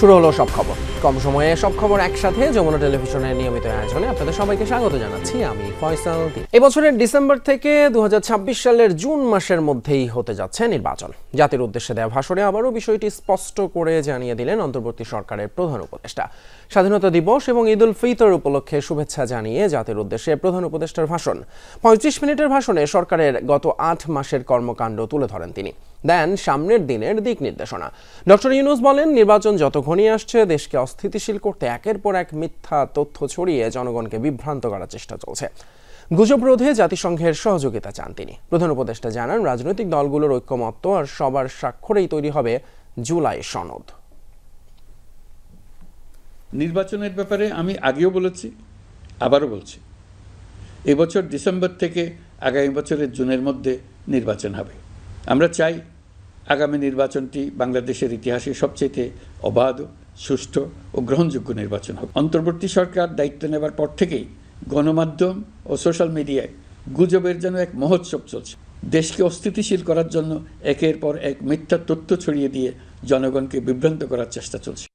শুরু হলো সব খবর। কম সময়ে সব খবর একসাথে যমুনা টেলিভিশনের নিয়মিত আয়োজনে আপনাদের সবাইকে স্বাগত জানাচ্ছি। আমি ফয়সাল। এবছরের ডিসেম্বর থেকে দু হাজার ছাব্বিশ সালের জুন মাসের মধ্যেই হতে যাচ্ছে নির্বাচন। জাতির উদ্দেশ্যে দেওয়া ভাষণে আবারও বিষয়টি স্পষ্ট করে জানিয়ে দিলেন অন্তর্বর্তী সরকারের প্রধান উপদেষ্টা। স্বাধীনতা দিবস এবং ঈদ উল ফিতর উপলক্ষে শুভেচ্ছা জানিয়ে জাতির উদ্দেশ্যে প্রধান উপদেষ্টার ভাষণ। পঁয়ত্রিশ মিনিটের ভাষণে সরকারের গত আট মাসের কর্মকাণ্ড তুলে ধরেন তিনি। দেন সামনের দিনের দিক নির্দেশনা। ডক্টর ইউনুস বলেন, নির্বাচন যত ঘনিয়ে আসছে, দেশকে অস্থিতিশীল করতে একের পর এক মিথ্যা তথ্য ছড়িয়ে জনগণকে বিভ্রান্ত করার চেষ্টা চলছে। গুজব রোধে জাতিসংঘের সহযোগিতা চান তিনি। প্রধান উপদেষ্টা জানান, রাজনৈতিক দলগুলোর ঐক্যমত্য আর সবার স্বাক্ষরেই তৈরি হবে জুলাই সনদ। নির্বাচনের ব্যাপারে আমি আগেও বলেছি, আবারও বলছি। এবছর ডিসেম্বর থেকে আগামী বছরের জুনের মধ্যে নির্বাচন হবে। আমরা চাই আগামী নির্বাচনটি বাংলাদেশের ইতিহাসে সবচেয়ে অবাধ, সুষ্ঠু ও গ্রহণযোগ্য নির্বাচন হবে অন্তর্বর্তী সরকার দায়িত্ব নেবার পর থেকেই গণমাধ্যম ও সোশ্যাল মিডিয়ায় গুজবের যেন এক মহোৎসব চলছে। দেশকে অস্থিতিশীল করার জন্য একের পর এক মিথ্যা তথ্য ছড়িয়ে দিয়ে জনগণকে বিভ্রান্ত করার চেষ্টা চলছে।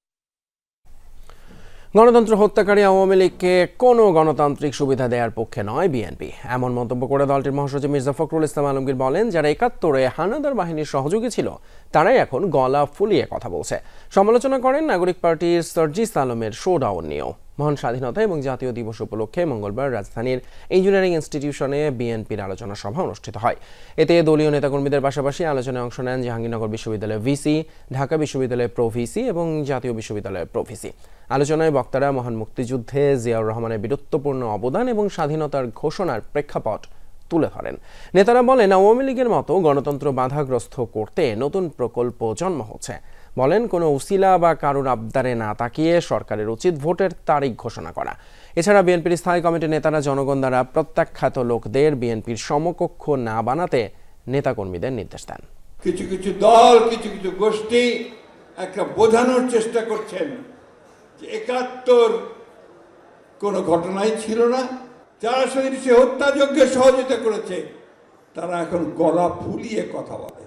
গণতন্ত্র হত্যাকারী আওয়ামী লীগকে কোনো গণতান্ত্রিক সুবিধা দেওয়ার পক্ষে নয় বিএনপি। এমন মন্তব্য করে দলটির মহাসচিব মির্জা ফখরুল ইসলাম আলমগীর বলেন, যারা একাত্তরে হানাদার বাহিনীর সহযোগী ছিল, তারাই এখন গলা ফুলিয়ে কথা বলছে। সমালোচনা করেন নাগরিক পার্টির সার্জিস আলমের শোডাউন নিয়েও। মহান স্বাধীনতা এবং জাতীয় দিবস উপলক্ষে মঙ্গলবার রাজধানীর ইঞ্জিনিয়ারিং ইনস্টিটিউশনে বিএনপির আলোচনা সভা অনুষ্ঠিত হয়। এতে দলীয় নেতাকর্মীদের পাশাপাশি আলোচনায় অংশ নেন জাহাঙ্গীরনগর বিশ্ববিদ্যালয়ের ভিসি, ঢাকা বিশ্ববিদ্যালয়ের প্রো ভিসি এবং জাতীয় বিশ্ববিদ্যালয়ের প্রো ভিসি আলোচনায় বক্তারা মহান মুক্তিযুদ্ধে জিয়াউর রহমানের বীরত্বপূর্ণ অবদান এবং স্বাধীনতার ঘোষণার প্রেক্ষাপট তুলে ধরেন। নেতারা বলেন, আওয়ামী লীগের মতো গণতন্ত্র বাধাগ্রস্ত করতে নতুন প্রকল্প জন্ম হচ্ছে। বলেন, কোনো উসিলা বা কারুর আবদারে না তাকিয়ে সরকারের উচিত ভোটের তারিখ ঘোষণা করা। এছাড়া বিএনপির স্থায়ী কমিটির নেতারা, জনগণ দ্বারা প্রত্যাখ্যাত লোকদের বিএনপির সমকক্ষ না বানাতে নেতাকর্মীদের নির্দেশ দেন। কিছু কিছু দল, কিছু কিছু গোষ্ঠী একটা বোঝানোর চেষ্টা করছেন যে একাত্তর কোনো ঘটনাই ছিল না। যারা সেদিন সে হত্যাযজ্ঞে সহযোগিতা করেছে, তারা এখন গলা ফুলিয়ে কথা বলে।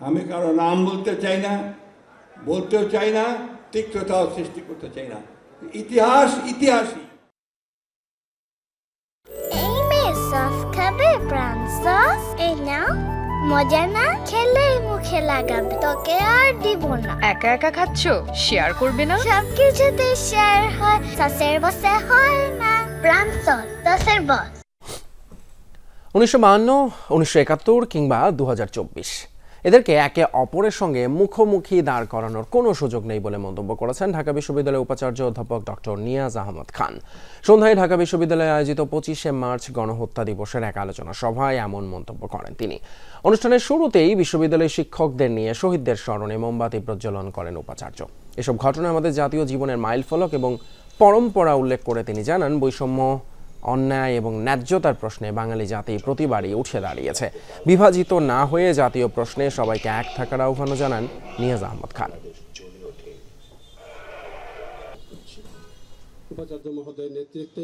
আমি কারও নাম বলতে চাই না বলতেও চাই না তিক্ততাও সৃষ্টি করতে চাই না। ইতিহাস ইতিহাসই। খাবে প্রাণ সস। এই নাও মজা না খেলে মুখে লাগাবে তোকে আর দিব না। একা একা খাচ্ছ? শেয়ার করবে না? সব কিছুতে শেয়ার হয় সসের বসে হয় না। প্রাণ সস সসের বস। উনিশশো বাহান্ন উনিশশো একাত্তর কিংবা দু হাজার চব্বিশ। এদেরকে একে অপরের সঙ্গে মুখোমুখি দাঁড় করানোর কোনো সুযোগ নেই বলে মন্তব্য করেছেন ঢাকা বিশ্ববিদ্যালয়ের উপাচার্য অধ্যাপক ডক্টর নিয়াজ আহমদ খান। সন্ধ্যায় ঢাকা বিশ্ববিদ্যালয়ে আয়োজিত পঁচিশে মার্চ গণহত্যা দিবসের এক আলোচনা সভায় এমন মন্তব্য করেন তিনি। অনুষ্ঠানের শুরুতেই বিশ্ববিদ্যালয়ের শিক্ষকদের নিয়ে শহীদদের স্মরণে মোমবাতি প্রজ্বলন করেন উপাচার্য। এসব ঘটনা আমাদের জাতীয় জীবনের মাইলফলক এবং পরম্পরা উল্লেখ করে তিনি জানান, বৈষম্য অন্যায় এবং ন্যায্যতার প্রশ্নে বাঙালি জাতি প্রতিবারই উঠে দাঁড়িয়েছে। বিভাজিত না হয়ে জাতীয় প্রশ্নে সবাইকে এক থাকার আহ্বানও জানান নিয়াজ আহমদ খান। উপাচার্য মহোদয়ের নেতৃত্বে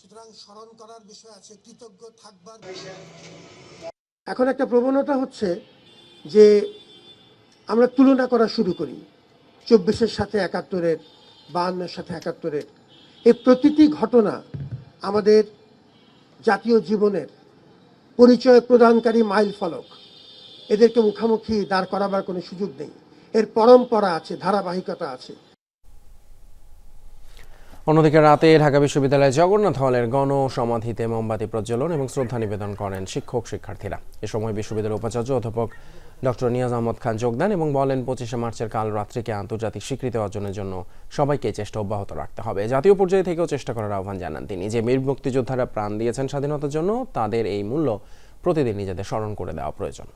সুতরাং স্মরণ করার বিষয় আছে কৃতজ্ঞ থাকবার এখন একটা প্রবণতা হচ্ছে যে আমরা তুলনা করা শুরু করি। চব্বিশের সাথে একাত্তরের বাহান্নের সাথে একাত্তরের। এই প্রতিটি ঘটনা আমাদের জাতীয় জীবনের পরিচয় প্রদানকারী মাইল ফলক। এদেরকে মুখামুখি দাঁড় করাবার কোনো সুযোগ নেই। এর পরম্পরা আছে, ধারাবাহিকতা আছে। অন্যদিকে রাতে ঢাকা বিশ্ববিদ্যালয়ের জগন্নাথ হলের গণ সমাধিতে মোমবাতি প্রজ্বলন এবং শ্রদ্ধা নিবেদন করেন শিক্ষক শিক্ষার্থীরা এ সময় বিশ্ববিদ্যালয়ের উপাচার্য অধ্যাপক ডক্টর নিয়াজ আহমদ খান যোগদান এবং বলেন, পঁচিশে মার্চের কাল রাত্রিকে আন্তর্জাতিক স্বীকৃতি অর্জনের জন্য সবাইকে চেষ্টা অব্যাহত রাখতে হবে। জাতীয় পর্যায়ে থেকেও চেষ্টা করার আহ্বান জানান তিনি। যে বীর মুক্তিযোদ্ধারা প্রাণ দিয়েছেন স্বাধীনতার জন্য, তাদের এই মূল্য প্রতিদিন নিজেদের স্মরণ করে দেওয়া প্রয়োজন।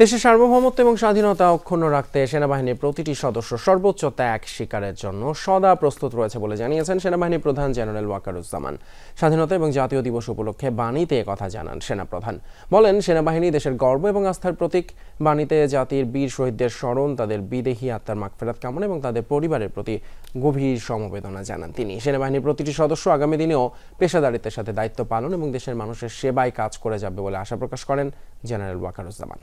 দেশের সার্বভৌমত্ব এবং স্বাধীনতা অক্ষুণ্ণ রাখতে সেনাবাহিনীর প্রতিটি সদস্য সর্বোচ্চ ত্যাগ স্বীকারের জন্য সদা প্রস্তুত রয়েছে বলে জানিয়েছেন সেনাবাহিনী প্রধান জেনারেল ওয়াকারুজ্জামান। স্বাধীনতা এবং জাতীয় দিবস উপলক্ষে বাণীতে কথা জানান সেনাপ্রধান। বলেন, সেনাবাহিনী দেশের গর্ব এবং আস্থার প্রতীক। বাণীতে জাতির বীর শহীদদের স্মরণ, তাদের বিদেহী আত্মার মাগফেরাত কামনা এবং তাদের পরিবারের প্রতি গভীর সমবেদনা জানান তিনি। সেনাবাহিনীর প্রতিটি সদস্য আগামী দিনেও পেশাদারিত্বের সাথে দায়িত্ব পালন এবং দেশের মানুষের সেবায় কাজ করে যাবে বলে আশা প্রকাশ করেন জেনারেল ওয়াকারুজ্জামান।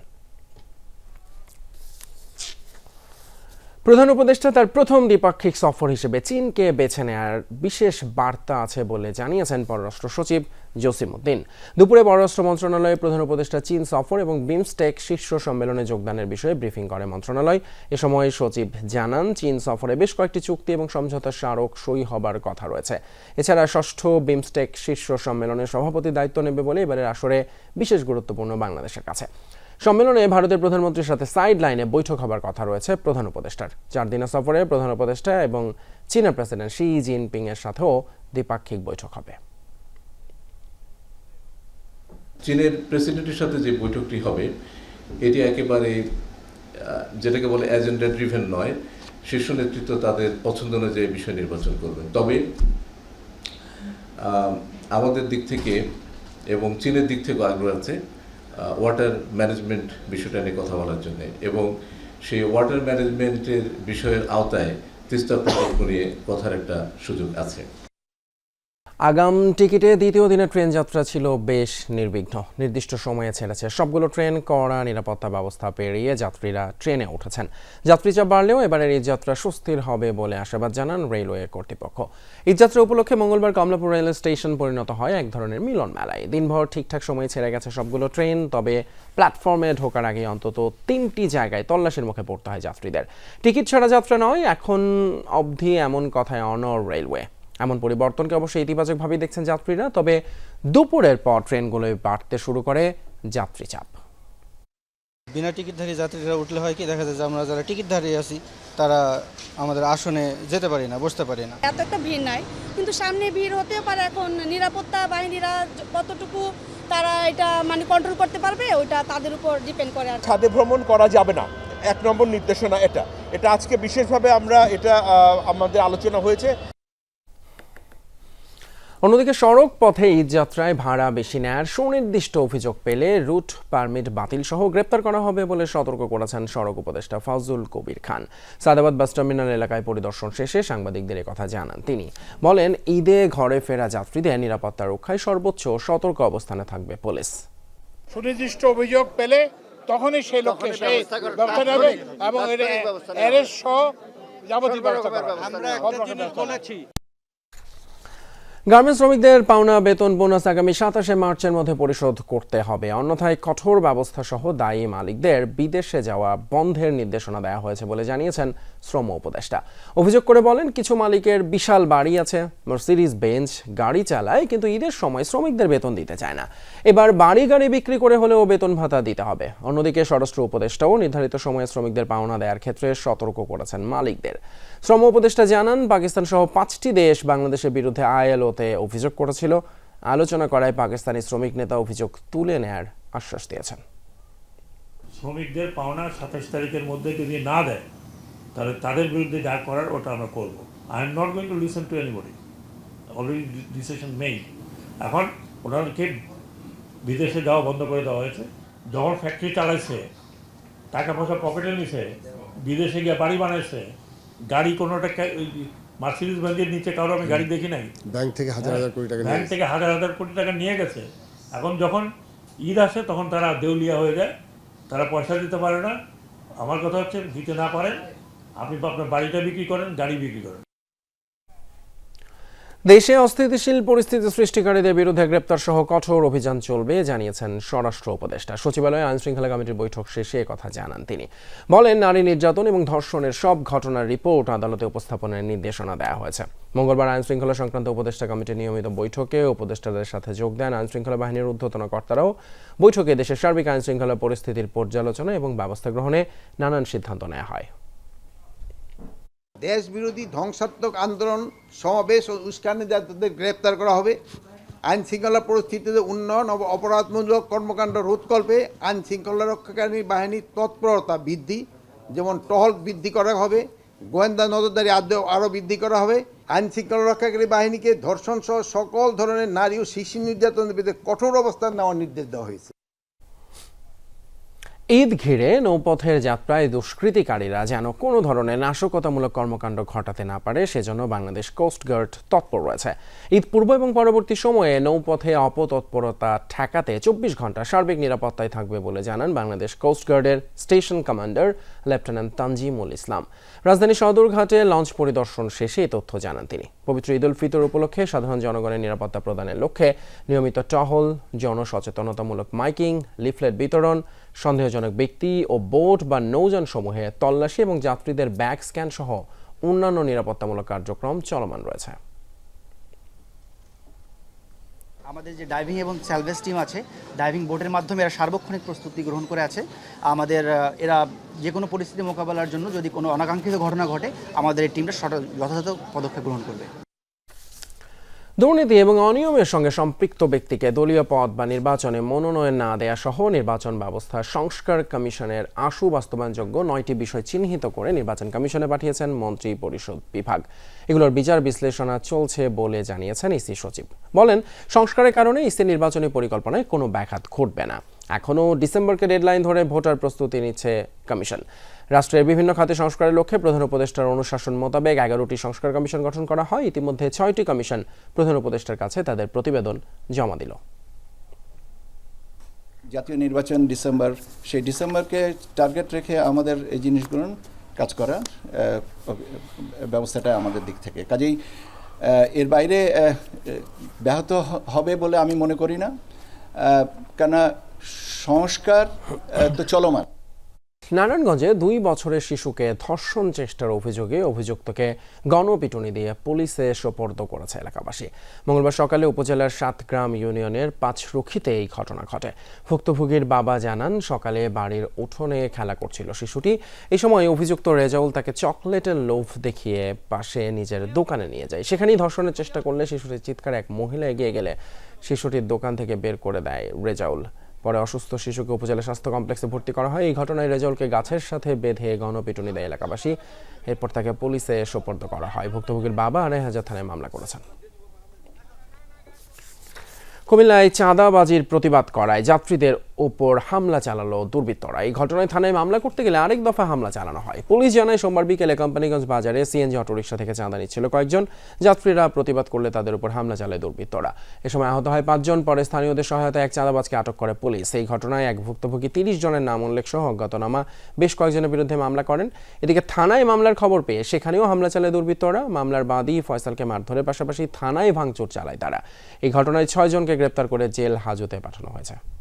প্রধান উপদেষ্টা তার প্রথম দ্বিপাক্ষিক সফর হিসেবে চীনকে বেছে নেয়ার বিশেষ বার্তা আছে বলে জানিয়েছেন পররাষ্ট্র সচিব জসিমউদ্দিন দুপুরে পররাষ্ট্র মন্ত্রণালয়ে প্রধান উপদেষ্টা চীন সফর এবং বিমস্টেক শীর্ষ সম্মেলনে যোগদানের বিষয়ে ব্রিফিং করে মন্ত্রণালয়। এ সময় সচিব জানান, চীন সফরে বেশ কয়েকটি চুক্তি এবং সমঝোতা স্মারক সই হবার কথা রয়েছে। এছাড়া ষষ্ঠ বিমস্টেক শীর্ষ সম্মেলনের সভাপতি দায়িত্ব নেবে বলে এবারের আসরে বিশেষ গুরুত্বপূর্ণ বাংলাদেশের কাছে। সম্মেলনে ভারতের প্রধানমন্ত্রীর সাথে সাইড লাইনে বৈঠক হবার কথা রয়েছে প্রধান উপদেষ্টার। চার দিনের সফরে প্রধান উপদেষ্টা এবং চীনের প্রেসিডেন্ট শি জিনপিং এর সাথেও দ্বিপাক্ষিক বৈঠক হবে। চীনের প্রেসিডেন্টের সাথে যে বৈঠকটি হবে, এটি একেবারে যেটাকে বলে এজেন্ডা ড্রিভেন নয়, শীর্ষ নেতৃত্ব তাদের পছন্দ অনুযায়ী বিষয় নির্বাচন করবেন। তবে আমাদের দিক থেকে এবং চীনের দিক থেকেও আগ্রহ আছে ওয়াটার ম্যানেজমেন্ট বিষয়টা নিয়ে কথা বলার জন্য। এবং সেই ওয়াটার ম্যানেজমেন্টের বিষয়ের আওতায় তিস্তা প্রকল্প নিয়ে কথার একটা সুযোগ আছে। আগাম টিকিটে দ্বিতীয় দিনের ট্রেন যাত্রা ছিল বেশ নির্বিঘ্ন। নির্দিষ্ট সময়ে ছেড়েছে সবগুলো ট্রেন, কড়া নিরাপত্তা ব্যবস্থা পেরিয়ে যাত্রীরা ট্রেনে উঠেছেন। যাত্রী চাপ বাড়লেও এবারের এই যাত্রা সুস্থির হবে বলে আশাবাদ জানান রেলওয়ে কর্তৃপক্ষ। ঈদযাত্রা উপলক্ষে মঙ্গলবার কমলাপুর রেল স্টেশন পরিণত হয় এক ধরনের মিলন মেলায়। দিনভর ঠিকঠাক সময়ে ছেড়ে গেছে সবগুলো ট্রেন, তবে প্ল্যাটফর্মে ঢোকার আগে অন্তত তিনটি জায়গায় তল্লাশির মুখে পড়তে হয় যাত্রীদের। টিকিট ছাড়া যাত্রা নয়, এখন অবধি এমন কথায় অনর রেলওয়ে। এমন পরিবর্তনকে অবশ্যই ইতিবাচকভাবেই দেখছেন যাত্রীরা তবে দুপুরের পর ট্রেনগুলোয় বাড়তে শুরু করে যাত্রী চাপ। বিনা টিকিটধারী যাত্রীরা উঠলে হয় কি দেখা যায় যে আমরা যারা টিকিটধারী আছি তারা আমাদের আসনে যেতে পারি না বসতে পারি না। এত একটা ভিড় নাই কিন্তু সামনে ভিড় হতেও পারে এখন নিরাপত্তা বাহিনীরা কতটুকু তারা এটা মানে কন্ট্রোল করতে পারবে ওইটা তাদের উপর ডিপেন্ড করে আর ছাদে ভ্রমণ করা যাবে না এক নম্বর নির্দেশনা এটা। এটা আজকে বিশেষভাবে আমরা এটা আমাদের আলোচনা হয়েছে। অন্যদিকে সড়ক পথে ঈদযাত্রায় ভাড়া বেশি নেয়ার সুনির্দিষ্ট অভিযোগ পেলে রুট পারমিট বাতিল সহ গ্রেপ্তার করা হবে বলে সতর্ক করেছেন সড়ক উপদেষ্টা ফাজুল কবির খান। সাদাবাদ বাস টার্মিনাল এলাকায় পরিদর্শন শেষে সাংবাদিকদের কথা জানান তিনি। বলেন ঈদে ঘরে ফেরা যাত্রীদের নিরাপত্তা রক্ষায় সর্বোচ্চ সতর্ক অবস্থানে থাকবে পুলিশ। সুনির্দিষ্ট অভিযোগ পেলে তখনই সেই লক্ষ্যে সেই ব্যবস্থা নেবে এবং অ্যারেস্ট সহ যাবতীয় ব্যবস্থা করা হবে। গার্মেন্টস শ্রমিকদের পাওনা বেতন বোনাস আগামী সাতাশে মার্চের মধ্যে পরিশোধ করতে হবে। অন্যথায় কঠোর ব্যবস্থা সহ দায়ী মালিকদের বিদেশে যাওয়া বন্ধের নির্দেশনা দেওয়া হয়েছে বলে জানিয়েছেন শ্রম উপদেষ্টা। অভিযোগ করে বলেন, কিছু মালিকের বিশাল বাড়ি আছে, মার্সিডিজ বেঞ্চ গাড়ি চালায়, কিন্তু ঈদের সময় শ্রমিকদের বেতন দিতে চায় না। এবার বাড়ি গাড়ি বিক্রি করে হলেও বেতন ভাতা দিতে হবে। অন্যদিকে স্বরাষ্ট্র উপদেষ্টাও নির্ধারিত সময়ে শ্রমিকদের পাওনা দেওয়ার ক্ষেত্রে সতর্ক করেছেন মালিকদের। শ্রম উপদেষ্টা জানান পাকিস্তান সহ পাঁচটি দেশ বাংলাদেশের বিরুদ্ধে আইএলওতে অভিযোগ করেছিল। আলোচনা করায় পাকিস্তানি শ্রমিক নেতা অভিযোগ তুলে নেয়ার আশ্বাস দিয়েছেন। শ্রমিকদের পাওনা সাতাশ তারিখের মধ্যে যদি না দেয়, তাহলে তাদের বিরুদ্ধে যা করার ওটা আমরা করব। I am not going to listen to anybody already decision made এখন ওনাদেরকে বিদেশে যাওয়া বন্ধ করে দেওয়া হয়েছে। যখন ফ্যাক্টরি চালাইছে, টাকা পয়সা পকেটে নিছে, বিদেশে গিয়ে বাড়ি বানাইছে, গাড়ি কোনোটা মার্সিডিজ ব্যাংকের নিচে কারও আমি গাড়ি দেখি নাই। ব্যাংক থেকে হাজার হাজার কোটি টাকা ব্যাংক থেকে হাজার হাজার কোটি টাকা নিয়ে গেছে। এখন যখন ঈদ আসে তখন তারা দেউলিয়া হয়ে যায়। তারা পয়সা দিতে পারে না। আমার কথা হচ্ছে দিতে না পারেন। আপনি আপনার বাড়িটা বিক্রি করেন গাড়ি বিক্রি করেন। দেশে অস্থিতিশীল পরিস্থিতি সৃষ্টিকারীদের বিরুদ্ধে গ্রেপ্তার সহ কঠোর অভিযান চলবে, জানিয়েছেন স্বরাষ্ট্র উপদেষ্টা। সচিবালয়ে আইন শৃঙ্খলা কমিটির বৈঠক শেষে কথা জানান তিনি। বলেন, নারী নির্যাতন এবং ধর্ষণের সব ঘটনার রিপোর্ট আদালতে উপস্থাপনের নির্দেশনা দেওয়া হয়েছে। মঙ্গলবার আইন শৃঙ্খলা সংক্রান্ত উপদেষ্টা কমিটির নিয়মিত বৈঠকে উপদেষ্টাদের সাথে যোগ দেন আইন শৃঙ্খলা বাহিনীর ঊর্ধ্বতন কর্তারাও। বৈঠকে দেশের সার্বিক আইন শৃঙ্খলা পরিস্থিতির পর্যালোচনা এবং ব্যবস্থা গ্রহণে নানান সিদ্ধান্ত নেওয়া হয়। দেশ বিরোধী ধ্বংসাত্মক আন্দোলন সমাবেশ ও উস্কানি উস্কানিদারদের গ্রেপ্তার করা হবে। আইন শৃঙ্খলা পরিস্থিতিতে উন্নয়ন ও অপরাধমূলক কর্মকাণ্ড রোধকল্পে আইন শৃঙ্খলা রক্ষাকারী বাহিনীর তৎপরতা বৃদ্ধি, যেমন টহল বৃদ্ধি করা হবে, গোয়েন্দা নজরদারি আদৌ আরও বৃদ্ধি করা হবে। আইন শৃঙ্খলা রক্ষাকারী বাহিনীকে ধর্ষণ সহ সকল ধরনের নারী ও শিশু নির্যাতনের বিরুদ্ধে কঠোর অবস্থান নেওয়ার নির্দেশ দেওয়া হয়েছে। ঈদ ঘিরে নৌপথের যাত্রায় দুষ্কৃতিকারীরা যেন কোনো ধরনের নাশকতামূলক কর্মকাণ্ড ঘটাতে না পারে, সেজন্য বাংলাদেশ কোস্টগার্ড তৎপর রয়েছে। ঈদ পূর্ব এবং পরবর্তী সময়ে নৌপথে অপতৎপরতা ঠেকাতে চব্বিশ ঘণ্টা সার্বিক নিরাপত্তায় থাকবে বলে জানান Bangladesh কোস্টগার্ডের station commander lieutenant Tanzimul Islam. রাজধানী সদরঘাটে লঞ্চ পরিদর্শন শেষে এই তথ্য জানান তিনি। পবিত্র ঈদ উল ফিতর উপলক্ষে সাধারণ জনগণের নিরাপত্তা প্রদানের লক্ষ্যে নিয়মিত টহল, জনসচেতনতামূলক মাইকিং, লিফলেট বিতরণ সন্দেহজনক ব্যক্তি ও বোট বা নৌযান সমূহে তল্লাশি এবং যাত্রীদের ব্যাগ স্ক্যান সহ অন্যান্য নিরাপত্তামূলক কার্যক্রম চলমান রয়েছে। আমাদের যে ডাইভিং এবং স্যালভেজ টিম আছে ডাইভিং বোটের মাধ্যমে এরা সার্বক্ষণিক প্রস্তুতি গ্রহণ করে আছে। আমাদের এরা যে কোনো পরিস্থিতি মোকাবেলার জন্য যদি কোনো অনাকাঙ্ক্ষিত ঘটনা ঘটে, আমাদের এই টিমটা যথাযথ পদক্ষেপ গ্রহণ করবে। দুর্নীতি এবং অনিয়মের সঙ্গে সম্পৃক্ত ব্যক্তিকে দলীয় পদ বা নির্বাচনে মনোনয়ন না দেয়া সহ নির্বাচন ব্যবস্থা সংস্কার কমিশনের আশু বাস্তবায়নযোগ্য নয়টি বিষয় চিহ্নিত করে নির্বাচন কমিশনে পাঠিয়েছেন মন্ত্রী পরিষদ বিভাগ। এগুলোর বিচার বিশ্লেষণা চলছে বলে জানিয়েছেন ইসি সচিব। বলেন, সংস্কারের কারণে ইসি নির্বাচনী পরিকল্পনায় কোনো ব্যাঘাত ঘটবে না। এখনও ডিসেম্বরকে ডেডলাইন ধরে ভোটার প্রস্তুতি নিচ্ছে কমিশন। রাষ্ট্রের বিভিন্ন খাতে সংস্কারের লক্ষ্যে প্রধান উপদেষ্টার অনুশাসন মোতাবেক এগারোটি সংস্কার কমিশন গঠন করা হয়। ইতিমধ্যে ছয়টি কমিশন প্রধান উপদেষ্টার কাছে তাদের প্রতিবেদন জমা দিল। জাতীয় নির্বাচন ডিসেম্বর সেই ডিসেম্বরকে টার্গেট রেখে আমাদের এই জিনিসগুলো কাজ করা আহ, ব্যবস্থাটা আমাদের দিক থেকে। কাজেই এর বাইরে ব্যাহত হবে বলে আমি মনে করি না। কেননা সংস্কার তো চলমান। নারায়ণগঞ্জে দুই বছরের শিশুকে ধর্ষণ চেষ্টার অভিযোগে অভিযুক্তকে গণপিটুনি দিয়ে পুলিশে সোপর্দ করেছে এলাকাবাসী। মঙ্গলবার সকালে উপজেলার সাতগ্রাম ইউনিয়নের পাঁচরুখিতে এই ঘটনা ঘটে। ভুক্তভোগীর বাবা জানান, সকালে বাড়ির উঠোনে খেলা করছিল শিশুটি। এই সময় অভিযুক্ত রেজাউল তাকে চকলেটের লোভ দেখিয়ে পাশে নিজের দোকানে নিয়ে যায়। সেখানেই ধর্ষণের চেষ্টা করলে শিশুটির চিৎকার এক মহিলা এগিয়ে গেলে শিশুটির দোকান থেকে বের করে দেয় রেজাউল। পরে অসুস্থ শিশুকে উপজেলা স্বাস্থ্য কমপ্লেক্সে ভর্তি করা হয়। এই ঘটনায় রেজলকে গাছের সাথে বেঁধে গণপিটুনি দেয় এলাকাবাসী। এরপর তাকে পুলিশে সোপর্দ করা হয়। ভুক্তভোগীর বাবা হাজার থানায় মামলা করেছেন। কুমিল্লায় চাঁদাবাজির প্রতিবাদ করায় যাত্রীদের ওপর হামলা চালালো দুর্বৃত্তরা। এই ঘটনায় থানায় মামলা করতে গেলে আরেক দফা হামলা চালানো হয়। পুলিশ জানায়, সোমবার বিকেলে কোম্পানিগঞ্জ বাজারে সিএনজি অটোরিকশা থেকে চাঁদা নিচ্ছিল কয়েকজন। যাত্রীরা প্রতিবাদ করলে তাদের উপর হামলা চালায় দুর্বৃত্তরা। এ সময় আহত হয় পাঁচজন, পরে স্থানীয়দের সহায়তায় এক চাঁদাবাজকে আটক করে পুলিশ। এই ঘটনায় এক ভুক্তভোগী তিরিশ জনের নাম উল্লেখ সহ অজ্ঞাতনামা বেশ কয়েকজনের বিরুদ্ধে মামলা করেন। এদিকে থানায় মামলার খবর পেয়ে সেখানেও হামলা চালায় দুর্বৃত্তরা। মামলার বাদী ফয়সালকে মারধরের পাশাপাশি থানায় ভাঙচুর চালায় তারা। এই ঘটনায় ছয় জনকে গ্রেপ্তার করে জেল হাজতে পাঠানো হয়েছে।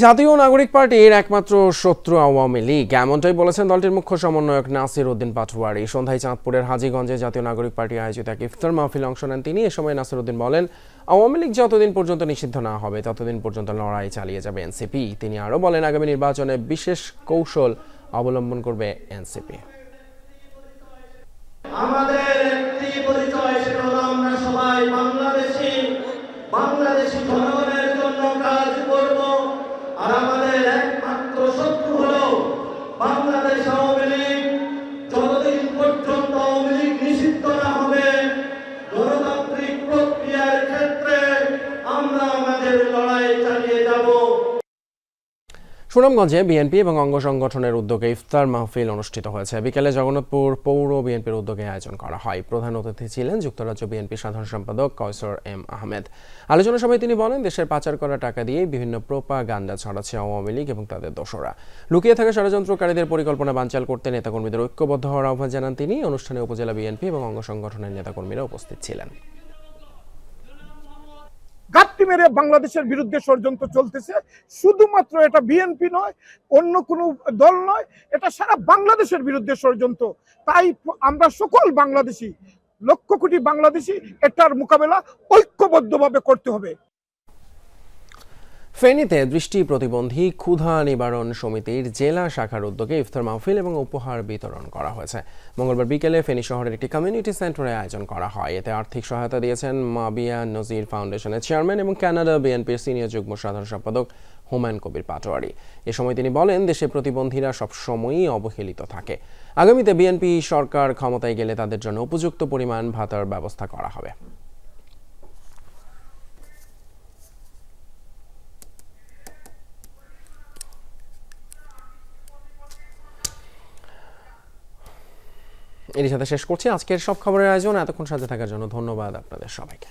জাতীয় নাগরিক পার্টির একমাত্র শত্রু আওয়ামী লীগ। এমনটাই বলেছেন দলটির মুখ্য সমন্বয়ক নাসির উদ্দিন পাটোয়ারি সন্ধ্যায় চাঁদপুরের হাজীগঞ্জে জাতীয় নাগরিক পার্টি আয়োজিত এক ইফতার মাহফিল অংশ নেন তিনি। এ সময় নাসির উদ্দিন বলেন, আওয়ামী লীগ যতদিন পর্যন্ত নিষিদ্ধ না হবে, ততদিন পর্যন্ত লড়াই চালিয়ে যাবে এনসিপি। তিনি আরও বলেন, আগামী নির্বাচনে বিশেষ কৌশল অবলম্বন করবে এনসিপি। আমাদের সুনামগঞ্জে বিএনপি এবং অঙ্গ সংগঠনের উদ্যোগে ইফতার মাহফিল অনুষ্ঠিত হয়েছে। বিকেলে জগন্নাথপুর পৌর বিএনপির উদ্যোগে আয়োজন করা হয়। প্রধান অতিথি ছিলেন যুক্তরাজ্য বিএনপি সাধারণ সম্পাদক কয়সর এম আহমেদ। আলোচনা সভায় তিনি বলেন, দেশের পাচার করা টাকা দিয়ে বিভিন্ন প্রোপা গান্ডা ছড়াচ্ছে আওয়ামী লীগ এবং তাদের দোসরা লুকিয়ে থাকা ষড়যন্ত্রকারীদের পরিকল্পনা বানচাল করতে নেতাকর্মীদের ঐক্যবদ্ধ হওয়ার আহ্বান জানান তিনি। অনুষ্ঠানে উপজেলা বিএনপি এবং অঙ্গ সংগঠনের নেতাকর্মীরা উপস্থিত ছিলেন। গাপটি মেরে বাংলাদেশের বিরুদ্ধে ষড়যন্ত্র চলতেছে। শুধুমাত্র এটা বিএনপি নয়, অন্য কোনো দল নয়, এটা সারা বাংলাদেশের বিরুদ্ধে ষড়যন্ত্র। তাই আমরা সকল বাংলাদেশি, লক্ষ কোটি বাংলাদেশি এটার মোকাবেলা ঐক্যবদ্ধভাবে করতে হবে। ফেনীতে দৃষ্টি প্রতিবন্ধী ক্ষুধা নিবারণ সমিতির জেলা শাখার উদ্যোগে ইফতার মাহফিল এবং উপহার বিতরণ করা হয়েছে। মঙ্গলবার বিকেলে ফেনী শহরের একটি কমিউনিটি সেন্টারে আয়োজন করা হয়। এতে আর্থিক সহায়তা দিয়েছেন মাবিয়া নজির ফাউন্ডেশনের চেয়ারম্যান এবং কানাডা বিএনপির সিনিয়র যুগ্ম সাধারণ সম্পাদক হুমায়ুন কবির পাটোয়ারি। এ সময় তিনি বলেন, দেশে প্রতিবন্ধীরা সবসময়ই অবহেলিত থাকে। আগামীতে বিএনপি সরকার ক্ষমতায় গেলে তাদের জন্য উপযুক্ত পরিমাণ ভাতার ব্যবস্থা করা হবে। এর সাথে শেষ করছি। আজকের সব খবরের আয়োজন এতক্ষণ সাথে থাকার জন্য ধন্যবাদ আপনাদের সবাইকে।